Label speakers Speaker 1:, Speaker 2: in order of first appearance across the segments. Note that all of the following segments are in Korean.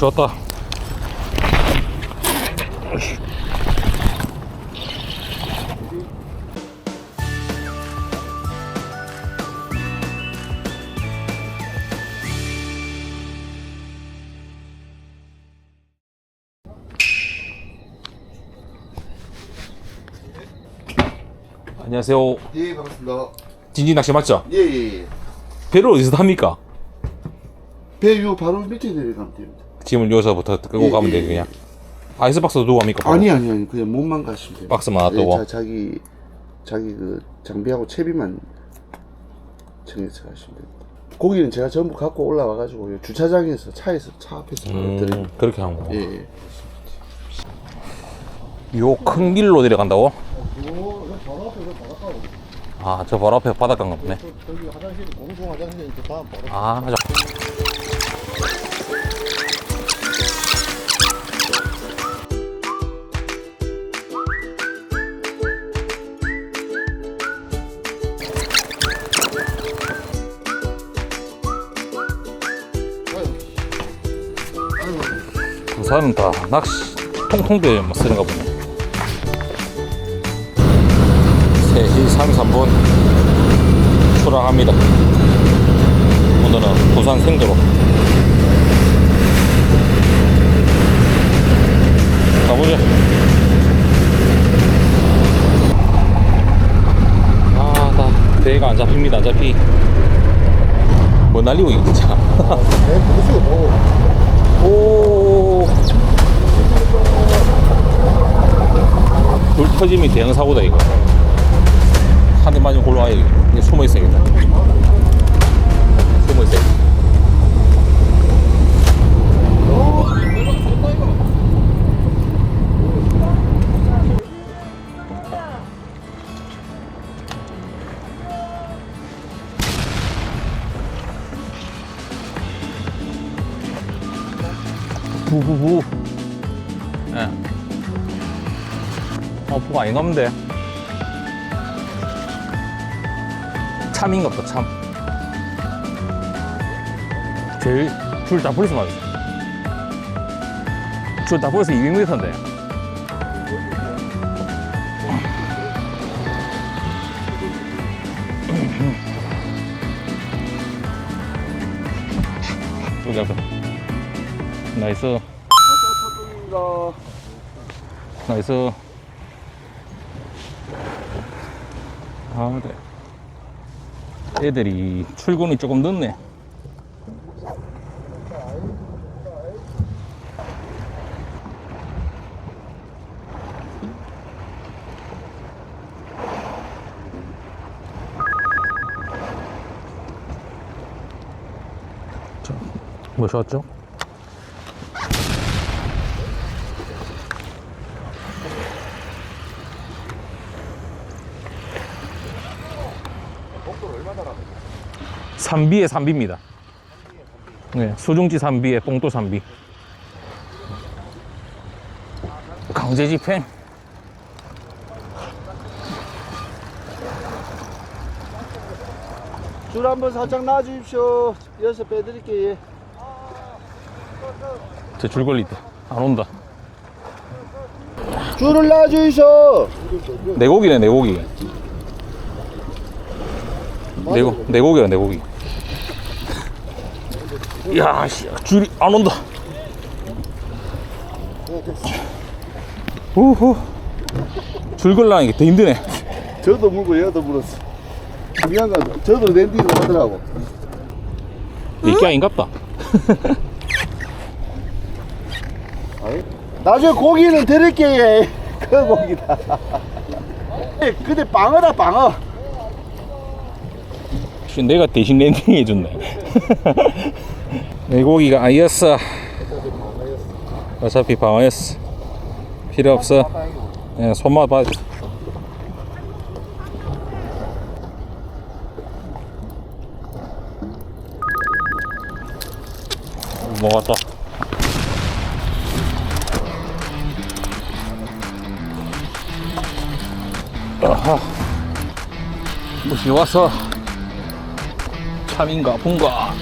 Speaker 1: 쉬었다. 안녕하세요.
Speaker 2: 예 반갑습니다.
Speaker 1: 진진 낚시 맞죠?
Speaker 2: 예 예 예.
Speaker 1: 배를 어디서 탑니까?
Speaker 2: 배유 바로 밑에 내려가면 됩니다.
Speaker 1: 짐을 여기서부터 끌고
Speaker 2: 예,
Speaker 1: 가면
Speaker 2: 예,
Speaker 1: 돼 그냥. 아이스박스 두고 갑니까? 바로?
Speaker 2: 아니 아니 아니 그냥 몸만 가시면 돼요.
Speaker 1: 박스만 놔두고?
Speaker 2: 예, 자, 자기 자기 그 장비하고 채비만 챙겨서 가시면 됩니다. 고기는 제가 전부 갖고 올라와 가지고 주차장에서 차에서 차 앞에서
Speaker 1: 음. 그렇게 하는 거.
Speaker 2: 예. 예.
Speaker 1: 요큰 길로 내려간다고? 아, 저 바로 앞에 바닷가인가 보네. 아, 맞 아. 부산은 다 낚시 통통배 뭐 쓰는가 보네. 3시 33분 출항합니다. 오늘은 부산 생도로 가보자. 아, 나 배가 안 잡힙니다. 안 잡히. 뭐 날리고 있진
Speaker 2: 네, 보수 뭐
Speaker 1: 오. 불 터짐이 대형 사고다 이거. 한 대 맞으면 골로 이게 숨어 있어야겠다. 숨어 있어야 부부부. 예. 어, 부가 아닌가 본데. 참인가 보다, 참. 제일 줄다 벌써 맞았어. 줄다 벌써 200m인데. 여기 앞에. 나이스. 나이스. 아, 네. 애들이 출근이 조금 늦네. 자, 뭐 좋았죠? 삼비에 삼비입니다. 네, 소중지 삼비에 뽕도 삼비. 강제 집행.
Speaker 2: 줄 한번 살짝 놔 주십시오. 이어서 빼드릴게요. 예.
Speaker 1: 제줄 걸리대. 안 온다.
Speaker 2: 줄을 놔 주십시오.
Speaker 1: 내고기네, 내 고기. 내고, 내고기야, 내고기. 야, 씨, 줄이 안 온다. 우후. 줄 걸라는 게 더 힘드네.
Speaker 2: 저도 물고 얘도 물었어. 중요한 건 저도 랜딩을 하더라고.
Speaker 1: 이게 아닌갑다.
Speaker 2: 나중에 고기는 드릴게요. 그 고기다. 예, 근데 방어다 방어.
Speaker 1: 씨, 내가 대신 랜딩 해줬네. 내고기가 아니었어. 어차피 방어였어. 필요 없어. 예, 손맛 봐. 먹었다. 아하. 무시 왔어. 참인가 본가.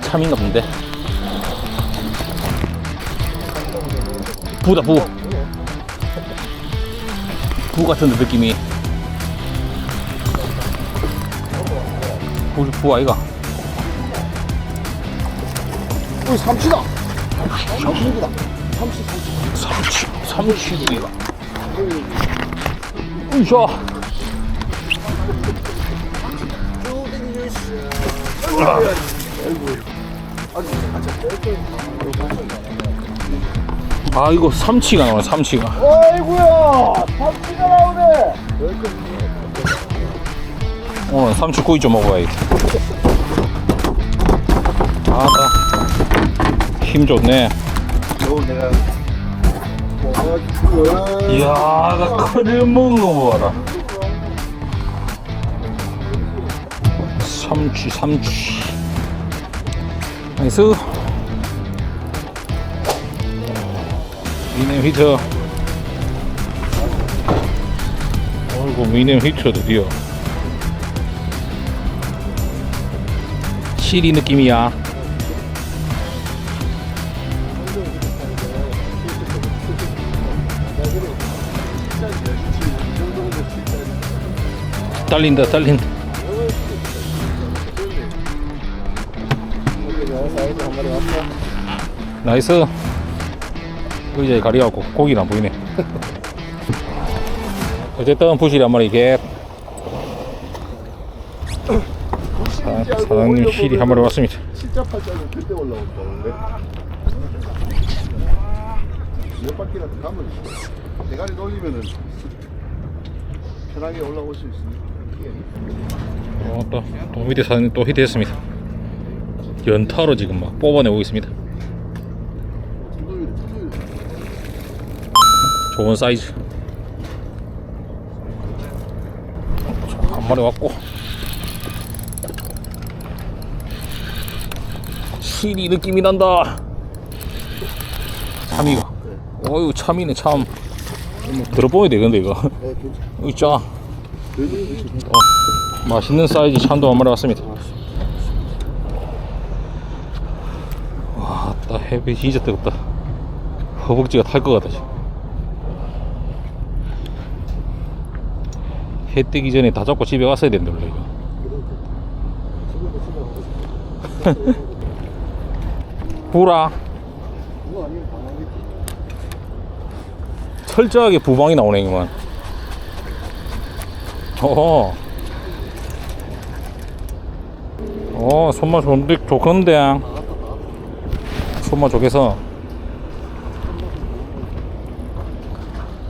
Speaker 1: 참인가 본데. 부다 부. 부 같은데 느낌이. 부, 부 아이가.
Speaker 2: 어, 삼치다. 삼치다. 삼치, 삼치.
Speaker 1: 삼치, 삼치구이가. 으쌰. 아 이거 삼치가 나오네 삼치가
Speaker 2: 아이고야, 삼치가 나오네.
Speaker 1: 오늘 삼치 구이 좀 먹어야지 아따 힘 좋네
Speaker 2: 요 내가 먹어가지고.
Speaker 1: 이야 나 커를 먹은 거 봐라 삼치 삼치 나이스. 미네 히터 어이구 미네 히터 드디어. 시리 느낌이야. 딸린다 딸린다 나이스. 의자에 가려갖고 고기는 안 보이네. 어쨌든 부실이 한 마리 개 사- 사장님 실이 한 마리 왔습니다.
Speaker 2: 진짜 팔자는 그때 올라온다는데. 몇 바퀴나 더 가면 대가리 돌리면은 편하게 올라올 수 있으니까.
Speaker 1: 어, 또, 또 밑에 사장님 또 히트했습니다 연타로 지금 막 뽑아내고 있습니다. 좋은 사이즈. 한 마리 왔고. 실이 느낌이 난다. 참이가 어유 참이네 참. 뭐 들어보야 되겠는데 이거.
Speaker 2: 네, 괜찮아.
Speaker 1: 여기 짜
Speaker 2: 돼지 드시고.
Speaker 1: 맛있는 사이즈 참도 한 마리 왔습니다 와따 햇빛 진짜 뜨겁다. 허벅지가 탈것 지금. 해 뜨기 전에 다 잡고 집에 왔어야 되는데 원래 이거.
Speaker 2: 방황겠지.
Speaker 1: 철저하게 부방이 나오네 이만. 어허 어 손맛 좋은데 좋건데 손맛 좋게서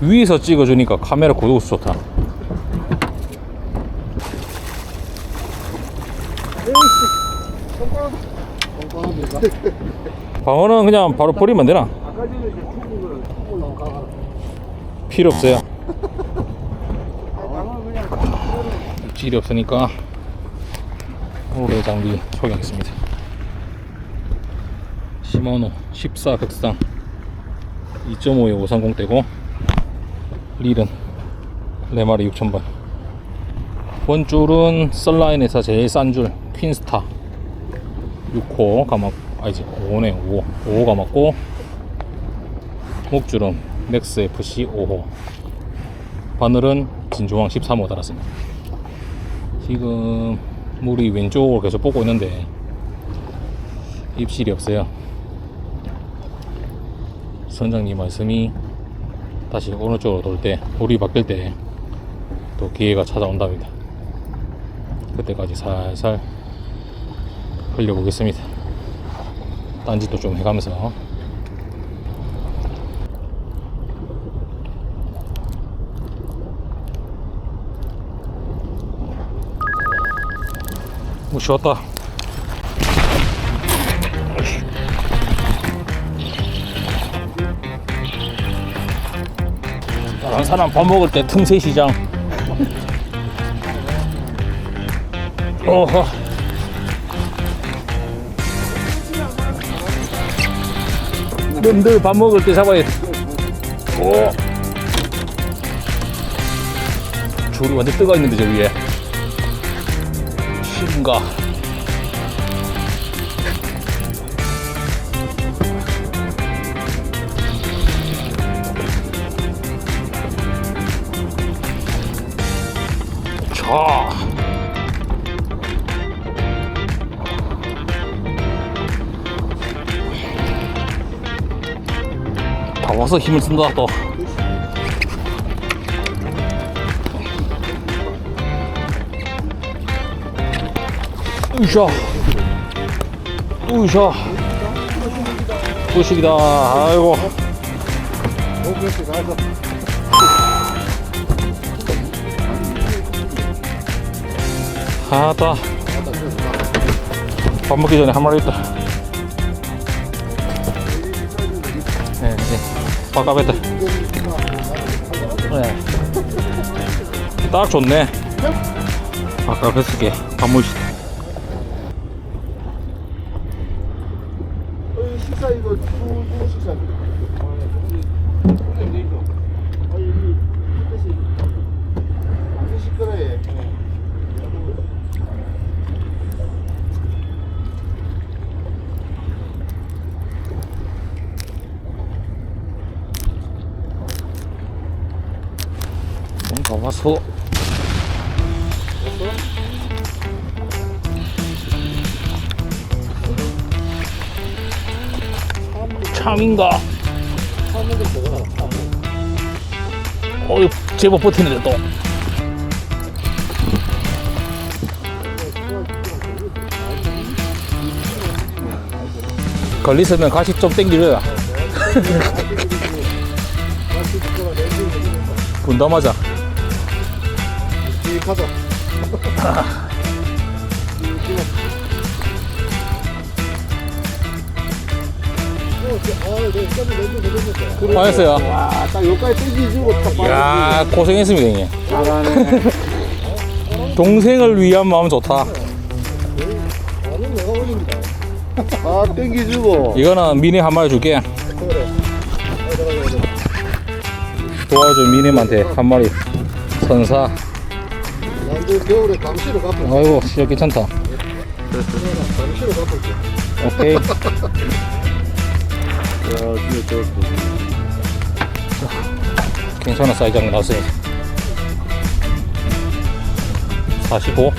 Speaker 1: 위에서 찍어주니까 카메라 고도수 좋다? 방어는 그냥 바로 버리면 되나? 필요 없어요 질이 없으니까 올해 장비 소개하겠습니다 시마노 14 극상 2.5에 530대고 릴은 4마리 6,000번. 원줄은 썰라인에서 제일 싼 줄 퀸스타 6호 감았 아니지 5호네 5호 5호 감았고 목줄은 맥스 FC 5호. 바늘은 진주왕 13호 달았습니다. 지금 물이 왼쪽으로 계속 보고 있는데 입실이 없어요 선장님 말씀이 다시 오른쪽으로 돌때 물이 바뀔 때 또 기회가 찾아온답니다. 그때까지 살살 흘려보겠습니다. 딴짓도 좀 해가면서. 뭐 쉬었다 다른 사람 밥 먹을 때 틈새 시장. 어허. 놈들 밥 먹을 때 잡아야 돼. 오. 줄이 완전 뜨거 있는데 저 위에. 싫은가 아. 다 와서 힘을 쓴다 또. 으쌰. 으쌰. 부식이다. 아이고. 아따. 밥 먹기 전에 한 마리 있다. 네, 네. 바깥에. 네. 딱 좋네. 뱃속에 밥
Speaker 2: 어, 식사 이거 두 식사. 시끄러해.
Speaker 1: 와서. 참인가? 어이 제법 버티는데 또. 걸리으면 가시 좀 땡기려. 분담하자.
Speaker 2: 이 가자.
Speaker 1: 알았어요.
Speaker 2: 와, 딱 여기까지 땡기주고 딱
Speaker 1: 야 고생했습니다 형님.
Speaker 2: 잘하네.
Speaker 1: 동생을 위한 마음 좋다.
Speaker 2: 아, 땡기 주고.
Speaker 1: 이거는 미니 한 마리 줄게. 도와준 미니한테 한 마리. 선사
Speaker 2: 난그 겨울에 감시로 갚을
Speaker 1: 아이고 시력 괜찮다.
Speaker 2: 감시로 갚을게.
Speaker 1: 오케이.
Speaker 2: 야, 뒤에 저
Speaker 1: 괜찮은 사이즈 한개 나왔어요 45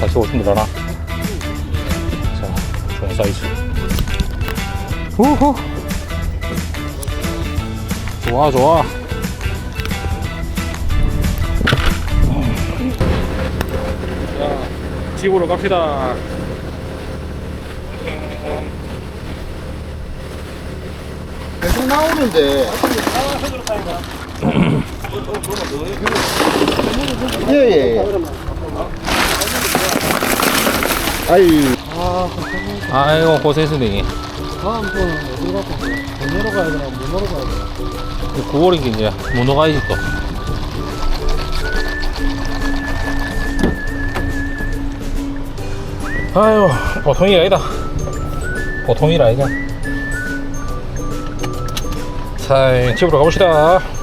Speaker 1: 45 힘들어나. 자 좋은 사이즈. 후후. 좋아 좋아 집으로 갑시다
Speaker 2: 계속 나오는데. 예, 예, 예. 아이,
Speaker 1: 아이고 고생했습니다
Speaker 2: 다음 거는 어디 가고 문으로 가야 되나, 문으로 가야 되나.
Speaker 1: 9월인 게 이제 문어 가야지 또. 아유, 보통이 아니다. 보통이 아니다. 자, 집으로 가봅시다.